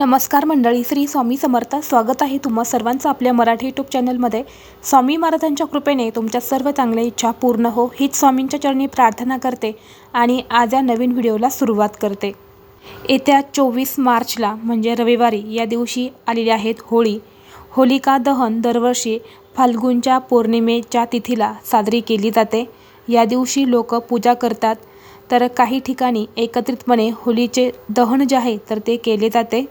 नमस्कार मंडळी श्री स्वामी समर्थ. स्वागत आहे तुम्हा सर्वांचं आपल्या मराठी यूट्यूब चॅनलमध्ये. स्वामी महाराजांच्या कृपेने तुमच्या सर्व चांगल्या इच्छा पूर्ण हो हीच स्वामींच्या चरणी प्रार्थना करते आणि आज या नवीन व्हिडिओला सुरुवात करते. येत्या चोवीस मार्चला म्हणजे रविवारी या दिवशी आलेली आहेत होळी. होलिका दहन दरवर्षी फाल्गुनच्या पौर्णिमेच्या तिथीला साजरी केली जाते. या दिवशी लोक पूजा करतात. तर काही ठिकाणी एकत्रितपणे होळीचे दहन जे आहे तर ते केले जाते.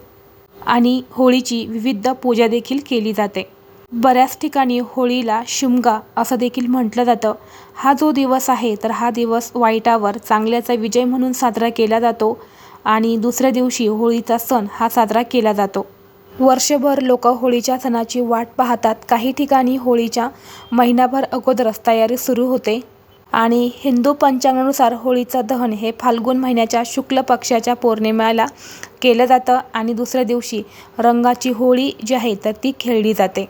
आणि होळीची विविध पूजा देखील केली जाते. बऱ्याच ठिकाणी होळीला शिमगा असं देखील म्हटलं जातं. हा जो दिवस आहे तर हा दिवस वाईटावर चांगल्याचा विजय म्हणून साजरा केला जातो आणि दुसऱ्या दिवशी होळीचा सण हा साजरा केला जातो. वर्षभर लोक होळीच्या सणाची वाट पाहतात. काही ठिकाणी होळीच्या महिनाभर अगोदरच तयारी सुरू होते. आणि हिंदू पंचांगानुसार होळीचं दहन हे फाल्गुन महिन्याच्या शुक्ल पक्षाच्या पौर्णिमेला केलं जातं आणि दुसऱ्या दिवशी रंगाची होळी जी आहे तर ती खेळली जाते.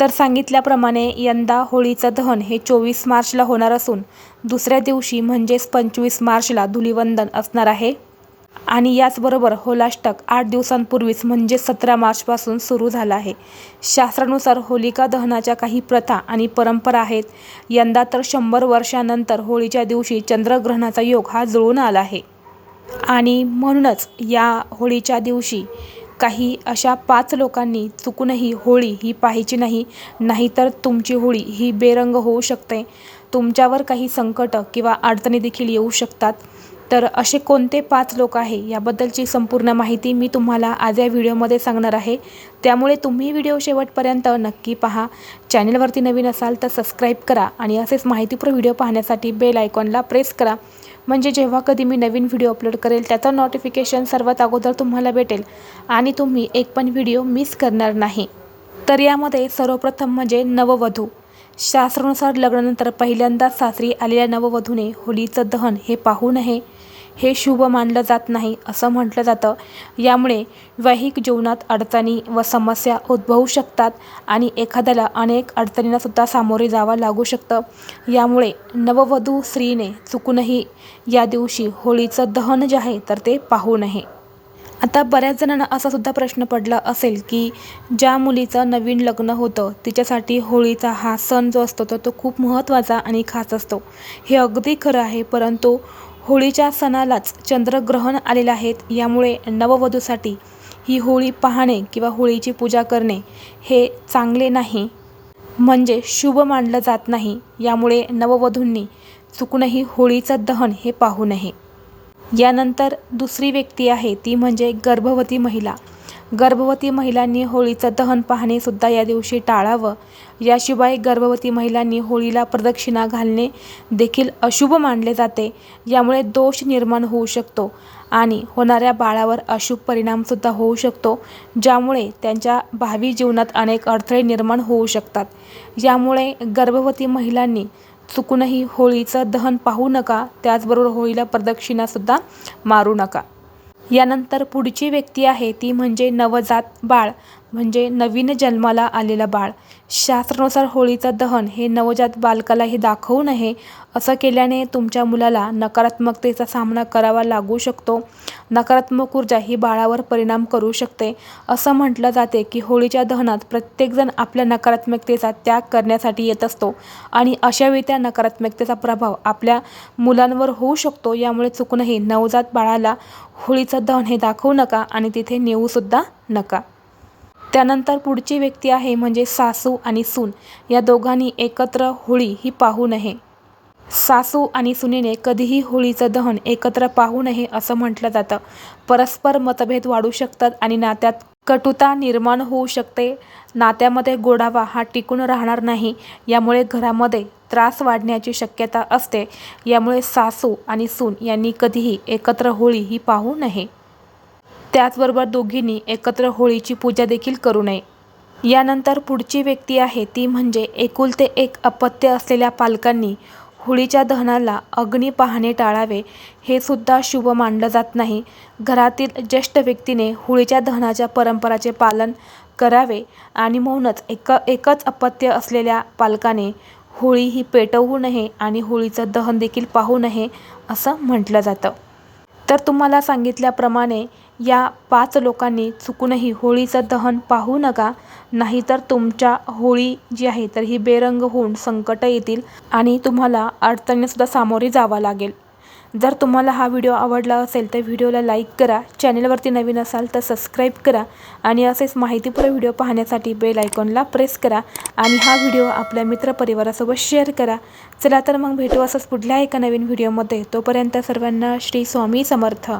तर सांगितल्याप्रमाणे यंदा होळीचं दहन हे चोवीस मार्चला होणार असून दुसऱ्या दिवशी म्हणजेच पंचवीस मार्चला धुलिवंदन असणार आहे. आणि याचबरोबर होलाष्टक आठ दिवसांपूर्वीच म्हणजे सतरा मार्चपासून सुरू झाला आहे. शास्त्रानुसार होलिका दहनाच्या काही प्रथा आणि परंपरा आहेत. यंदा तर शंभर वर्षानंतर होळीच्या दिवशी चंद्रग्रहणाचा योग हा जुळून आला आहे. आणि म्हणूनच या होळीच्या दिवशी काही अशा पाच लोकांनी चुकूनही होळी ही पाहायची नाही नाहीतर तुमची होळी ही बेरंग होऊ शकते. तुमच्यावर काही संकट किंवा अडचणी देखील येऊ शकतात. तर असे कोणते पाच लोक आहे याबद्दलची संपूर्ण माहिती मी तुम्हाला आज या व्हिडिओमध्ये सांगणार आहे. त्यामुळे तुम्ही व्हिडिओ शेवटपर्यंत नक्की पहा. चॅनलवरती नवीन असाल तर सबस्क्राईब करा आणि असेच माहितीपूर्ण व्हिडिओ पाहण्यासाठी बेल आयकॉनला प्रेस करा. म्हणजे जेव्हा कधी मी नवीन व्हिडिओ अपलोड करेल त्याचं नोटिफिकेशन सर्वात अगोदर तुम्हाला भेटेल आणि तुम्ही एक पण व्हिडिओ मिस करणार नाही. तर यामध्ये सर्वप्रथम म्हणजे नववधू. शास्त्रानुसार लग्नानंतर पहिल्यांदा सासरी आलेल्या नववधूने होळीचं दहन हे पाहू नये हे शुभ मानलं जात नाही असं म्हटलं जातं. यामुळे वैहिक जीवनात अडचणी व समस्या उद्भवू शकतात आणि एखाद्याला अनेक अडचणींनासुद्धा सामोरे जावं लागू शकतं. यामुळे नववधू स्त्रीने चुकूनही या दिवशी होळीचं दहन जे आहे तर ते पाहू नये. आता बऱ्याच जणांना असा सुद्धा प्रश्न पडला असेल की ज्या मुलीचं नवीन लग्न होतं तिच्यासाठी होळीचा हा सण जो असतो तर तो खूप महत्त्वाचा आणि खास असतो. हे अगदी खरं आहे परंतु होळीच्या सणालाच चंद्रग्रहण आलेलं आहेत. यामुळे नववधूसाठी ही होळी पाहणे किंवा होळीची पूजा करणे हे चांगले नाही. म्हणजे शुभ मानलं जात नाही. यामुळे नववधूंनी चुकूनही होळीचं दहन हे पाहू नये. यानंतर दुसरी व्यक्ती आहे. ती म्हणजे गर्भवती महिला. गर्भवती महिलांनी होळीचं दहन पाहणेसुद्धा या दिवशी टाळावं. याशिवाय गर्भवती महिलांनी होळीला प्रदक्षिणा घालणे देखील अशुभ मानले जाते. यामुळे दोष निर्माण होऊ शकतो आणि होणाऱ्या बाळावर अशुभ परिणामसुद्धा होऊ शकतो ज्यामुळे त्यांच्या भावी जीवनात अनेक अडथळे निर्माण होऊ शकतात. यामुळे गर्भवती महिलांनी चुकूनही होळीचं दहन पाहू नका त्याचबरोबर होळीला प्रदक्षिणासुद्धा मारू नका. यानंतर पुढची व्यक्ती आहे ती म्हणजे नवजात बाळ. म्हणजे नवीन जन्माला आलेलं बाळ. शास्त्रानुसार होळीचं दहन हे नवजात बालकाला हे दाखवू नये असं केल्याने तुमच्या मुलाला नकारात्मकतेचा सामना करावा लागू शकतो. नकारात्मक ऊर्जा ही बाळावर परिणाम करू शकते. असं म्हटलं जाते की होळीच्या दहनात प्रत्येकजण आपल्या नकारात्मकतेचा त्याग करण्यासाठी येत असतो आणि अशावेळी त्या नकारात्मकतेचा प्रभाव आपल्या मुलांवर होऊ शकतो. यामुळे चुकूनही नवजात बाळाला होळीचं दहन हे दाखवू नका आणि तिथे नेऊसुद्धा नका. त्यानंतर पुढची व्यक्ती आहे म्हणजे सासू आणि सून. या दोघांनी एकत्र होळी ही पाहू नये. सासू आणि सुनेने कधीही होळीचं दहन एकत्र पाहू नये असं म्हटलं जातं. परस्पर मतभेद वाढू शकतात आणि नात्यात कटुता निर्माण होऊ शकते. नात्यामध्ये गोडावा हा टिकून राहणार नाही. यामुळे घरामध्ये त्रास वाढण्याची शक्यता असते. यामुळे सासू आणि सून यांनी कधीही एकत्र होळी ही पाहू नये. त्याचबरोबर दोघींनी एकत्र होळीची पूजा देखील करू नये. यानंतर पुढची व्यक्ती आहे ती म्हणजे एकुलते एक अपत्य असलेल्या पालकांनी होळीच्या दहनाला अग्नी पाहणे टाळावे हे सुद्धा शुभ मानलं जात नाही. घरातील ज्येष्ठ व्यक्तीने होळीच्या दहनाच्या परंपराचे पालन करावे आणि म्हणूनच एक एकच अपत्य असलेल्या पालकाने होळी ही पेटवू नये आणि होळीचं दहन देखील पाहू नये असं म्हटलं जातं. तर तुम्हाला सांगितल्याप्रमाणे या पाच लोकांनी चुकूनही होळीचं दहन पाहू नका. नाहीतर तुमच्या होळी जी आहे तर ही बेरंग होऊन संकट येतील आणि तुम्हाला अडचणीसुद्धा सामोरे जावं लागेल. जर तुम्हाला हा व्हिडिओ आवडला असेल तर व्हिडिओला लाईक करा चॅनलवरती नवीन असाल तर सबस्क्राईब करा आणि असेच माहितीपूर्ण व्हिडिओ पाहण्यासाठी बेल आयकॉनला प्रेस करा आणि हा व्हिडिओ आपल्या मित्रपरिवारासोबत शेअर करा. चला तर मग भेटू असंच पुढल्या एका नवीन व्हिडिओमध्ये. तोपर्यंत सर्वांना श्री स्वामी समर्थ.